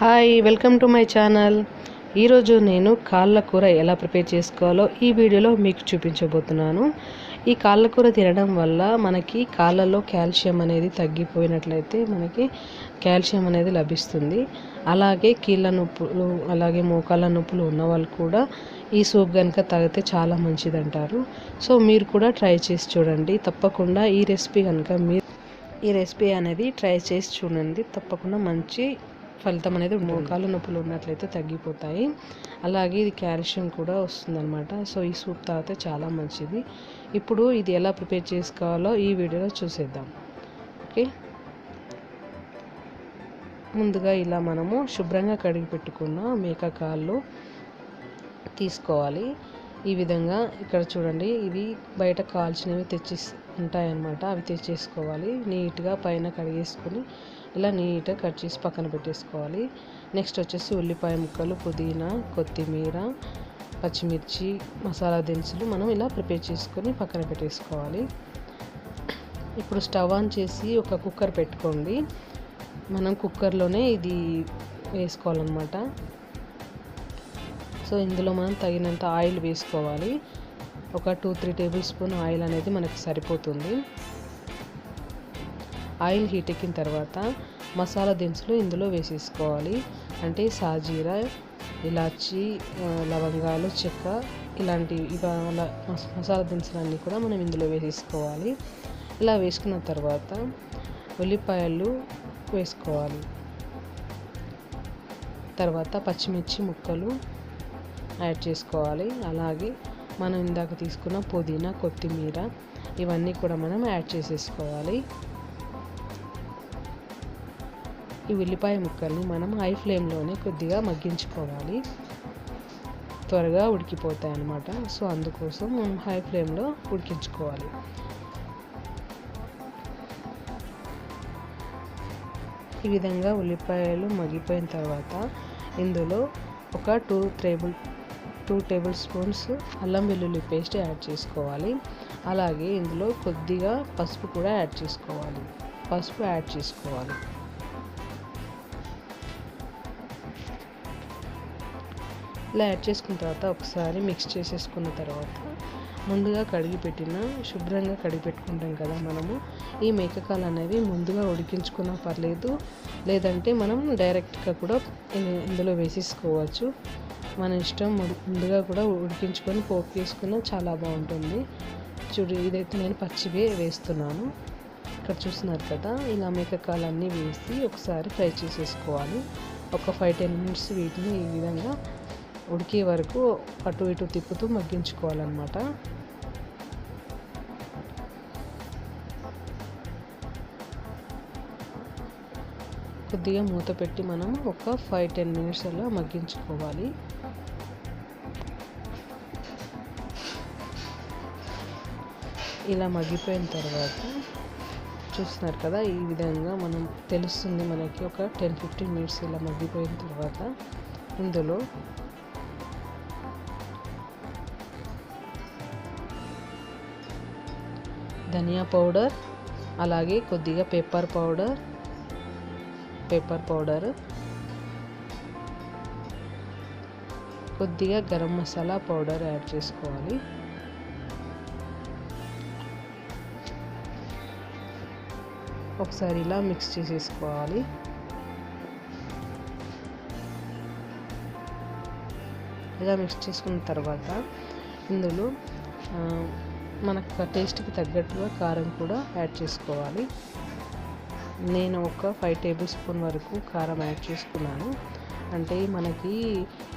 Hi welcome to my channel ఈరోజు నేను కాళ్ళ కూర ఎలా ప్రిపేర్ చేసుకోవాలో ఈ వీడియోలో మీకు చూపించబోతున్నాను. ఈ కాళ్ళ కూర తినడం వల్ల మనకి కాళ్ళలో కాల్షియం అనేది తగ్గిపోయినట్లయితే మనకి కాల్షియం అనేది లభిస్తుంది. అలాగే కీళ్ళ నొప్పులు అలాగే మోకాళ్ళ నొప్పులు ఉన్న వాళ్ళు కూడా ఈ సూప్ కనుక తాగితే చాలా మంచిది అంటారు సో మీరు కూడా ట్రై చేసి చూడండి. తప్పకుండా ఈ రెసిపీ కనుక మీరు ఈ రెసిపీ అనేది ట్రై చేసి చూడండి. తప్పకుండా మంచి ఫలితం అనేది మోకాలు నొప్పులు ఉన్నట్లయితే తగ్గిపోతాయి. అలాగే ఇది కాల్షియం కూడా వస్తుందన్నమాట. సో ఈ సూప్ తాగితే చాలా మంచిది. ఇప్పుడు ఇది ఎలా ప్రిపేర్ చేసుకోవాలో ఈ వీడియోలో చూసేద్దాం. ఓకే? ముందుగా ఇలా మనము శుభ్రంగా కడిగి పెట్టుకున్న మేక కాళ్ళు తీసుకోవాలి. ఈ విధంగా ఇక్కడ చూడండి ఇవి బయట కాల్చినవి తెచ్చి ఉంటాయన్నమాట. అవి తెచ్చేసుకోవాలి. నీట్గా పైన కడిగేసుకొని ఇలా నీట్గా కట్ చేసి పక్కన పెట్టేసుకోవాలి. నెక్స్ట్ వచ్చేసి ఉల్లిపాయ ముక్కలు పుదీనా కొత్తిమీర పచ్చిమిర్చి మసాలా దినుసులు మనం ఇలా ప్రిపేర్ చేసుకొని పక్కన పెట్టేసుకోవాలి. ఇప్పుడు స్టవ్ ఆన్ చేసి ఒక కుక్కర్ పెట్టుకోండి. మనం కుక్కర్లోనే ఇది వేసుకోవాలన్నమాట. సో ఇందులో మనం తగినంత ఆయిల్ వేసుకోవాలి. ఒక two three tablespoon oil అనేది మనకి సరిపోతుంది. ఆయిల్ హీట్ ఎక్కిన తర్వాత మసాలా దినుసులు ఇందులో వేసేసుకోవాలి. అంటే సాజీరా ఇలాచి లవంగాలు చెక్క ఇలాంటివి ఇవాళ మసాలా దినుసులు అన్నీ కూడా మనం ఇందులో వేసేసుకోవాలి. ఇలా వేసుకున్న తర్వాత ఉల్లిపాయలు వేసుకోవాలి. తర్వాత పచ్చిమిర్చి ముక్కలు యాడ్ చేసుకోవాలి. అలాగే మనం ఇందాక తీసుకున్న పుదీనా కొత్తిమీర ఇవన్నీ కూడా మనం యాడ్ చేసేసుకోవాలి. ఈ ఉల్లిపాయ ముక్కల్ని మనం హై ఫ్లేమ్లోనే కొద్దిగా మగ్గించుకోవాలి. త్వరగా ఉడికిపోతాయి అన్నమాట సో అందుకోసం మనం హై ఫ్లేమ్లో ఉడికించుకోవాలి. ఈ విధంగా ఉల్లిపాయలు మగ్గిపోయిన తర్వాత ఇందులో ఒక two table two tablespoons అల్లం వెల్లుల్లి పేస్ట్ యాడ్ చేసుకోవాలి. అలాగే ఇందులో కొద్దిగా పసుపు కూడా యాడ్ చేసుకోవాలి. పసుపు యాడ్ చేసుకోవాలి. ఇలా యాడ్ చేసుకున్న తర్వాత ఒకసారి మిక్స్ చేసేసుకున్న తర్వాత ముందుగా కడిగి పెట్టిన శుభ్రంగా కడిగి పెట్టుకుంటాం కదా మనము. ఈ మేకకాలు అనేవి ముందుగా ఉడికించుకున్నా పర్లేదు. లేదంటే మనం డైరెక్ట్గా కూడా ఇందులో వేసేసుకోవచ్చు. మన ఇష్టం ముందుగా కూడా ఉడికించుకొని పోపు వేసుకున్నా చాలా బాగుంటుంది. చూడు ఇదైతే నేను పచ్చివే వేస్తున్నాను. ఇక్కడ చూస్తున్నారు కదా ఇలా మేకకాలన్నీ వేసి ఒకసారి ఫ్రై చేసేసుకోవాలి. ఒక ఫైవ్ టెన్ మినిట్స్ వీటిని ఈ విధంగా ఉడికే వరకు అటు ఇటు తిప్పుతూ మగ్గించుకోవాలన్నమాట. కొద్దిగా మూత పెట్టి మనం ఒక ఫైవ్ టెన్ మినిట్స్ అలా మగ్గించుకోవాలి. ఇలా మగ్గిపోయిన తర్వాత చూస్తున్నారు కదా ఈ విధంగా మనం తెలుస్తుంది మనకి ఒక టెన్ ఫిఫ్టీన్ మినిట్స్ ఇలా మగ్గిపోయిన తర్వాత ఇందులో ధనియా పౌడర్ అలాగే కొద్దిగా పెప్పర్ పౌడర్ పెప్పర్ పౌడర్ కొద్దిగా గరం మసాలా పౌడర్ యాడ్ చేసుకోవాలి. ఒకసారి ఇలా మిక్స్ చేసేసుకోవాలి. ఇలా మిక్స్ చేసుకున్న తర్వాత ఇందులో మనకు టేస్ట్కి తగ్గట్టుగా కారం కూడా యాడ్ చేసుకోవాలి. నేను ఒక ఫైవ్ టేబుల్ స్పూన్ వరకు కారం యాడ్ చేసుకున్నాను. అంటే మనకి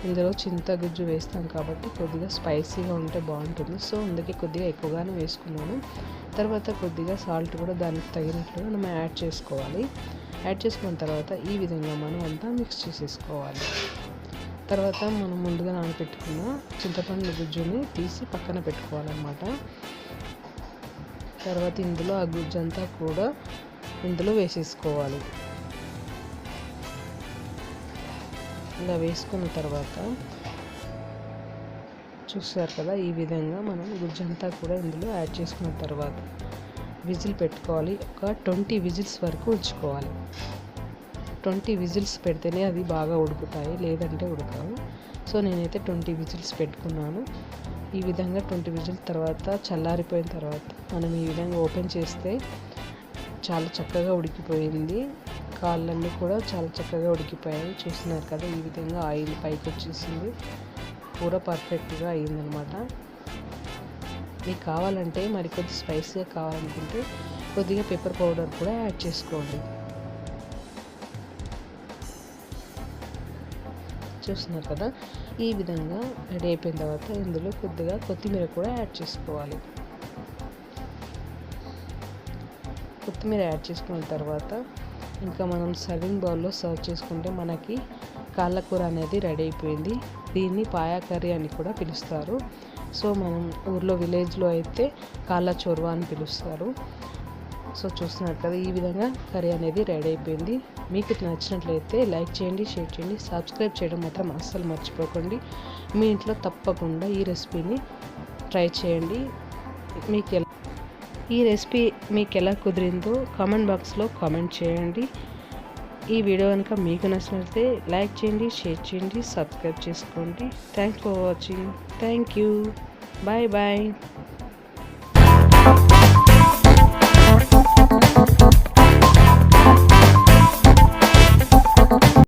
ఇందులో చింతగుజ్జు వేస్తాం కాబట్టి కొద్దిగా స్పైసీగా ఉంటే బాగుంటుంది. సో అందుకే కొద్దిగా ఎక్కువగానే వేసుకున్నాను. తర్వాత కొద్దిగా సాల్ట్ కూడా దానికి తగినట్లుగా మనం యాడ్ చేసుకోవాలి. యాడ్ చేసుకున్న తర్వాత ఈ విధంగా మనం అంతా మిక్స్ చేసేసుకోవాలి. తర్వాత మనం ముందుగా నానబెట్టుకున్న చింతపండు గుజ్జుని తీసి పక్కన పెట్టుకోవాలన్నమాట. తర్వాత ఇందులో ఆ గుజ్జు అంతా కూడా ఇందులో వేసేసుకోవాలి. ఇలా వేసుకున్న తర్వాత చూసారు కదా ఈ విధంగా మనం గుజ్జంతా కూడా ఇందులో యాడ్ చేసుకున్న తర్వాత విజిల్ పెట్టుకోవాలి. ఒక ట్వంటీ విజిల్స్ వరకు ఉంచుకోవాలి. ట్వంటీ విజిల్స్ పెడితేనే అది బాగా ఉడుకుతాయి లేదంటే ఉడకవు. సో నేనైతే ట్వంటీ విజిల్స్ పెట్టుకున్నాను. ఈ విధంగా ట్వంటీ విజిల్స్ తర్వాత చల్లారిపోయిన తర్వాత మనం ఈ విధంగా ఓపెన్ చేస్తే చాలా చక్కగా ఉడికిపోయింది. కాళ్ళన్నీ కూడా చాలా చక్కగా ఉడికిపోయాయి. చూస్తున్నారు కదా ఈ విధంగా ఆయిల్ పైకి వచ్చేసింది. కూర పర్ఫెక్ట్గా అయిందనమాట మీకు కావాలంటే మరి కొద్ది స్పైసీగా కావాలనుకుంటే కొద్దిగా పెప్పర్ పౌడర్ కూడా యాడ్ చేసుకోండి. చూస్తున్నారు కదా ఈ విధంగా రెడీ అయిపోయిన తర్వాత ఇందులో కొద్దిగా కొత్తిమీర కూడా యాడ్ చేసుకోవాలి. కొత్తిమీర యాడ్ చేసుకున్న తర్వాత ఇంకా మనం సర్వింగ్ బౌల్లో సర్వ్ చేసుకుంటే మనకి కాళ్ళ కూర అనేది రెడీ అయిపోయింది. దీన్ని పాయా కర్రీ అని కూడా పిలుస్తారు. సో మనం ఊర్లో విలేజ్లో అయితే కాళ్ళ చొరవ అని పిలుస్తారు. సో చూస్తున్నారు కదా ఈ విధంగా కర్రీ అనేది రెడీ అయిపోయింది. మీకు నచ్చినట్లయితే లైక్ చేయండి షేర్ చేయండి సబ్స్క్రైబ్ చేయడం మాత్రం అస్సలు మర్చిపోకండి. మీ ఇంట్లో తప్పకుండా ఈ రెసిపీని ట్రై చేయండి. మీకు ఎలా ఈ రెసిపీ మీకు ఎలా కుదిరిందో కామెంట్ బాక్స్లో కామెంట్ చేయండి. ఈ వీడియో కనుక మీకు నచ్చినట్లయితే లైక్ చేయండి షేర్ చేయండి సబ్స్క్రైబ్ చేసుకోండి. Thanks for watching thank you bye bye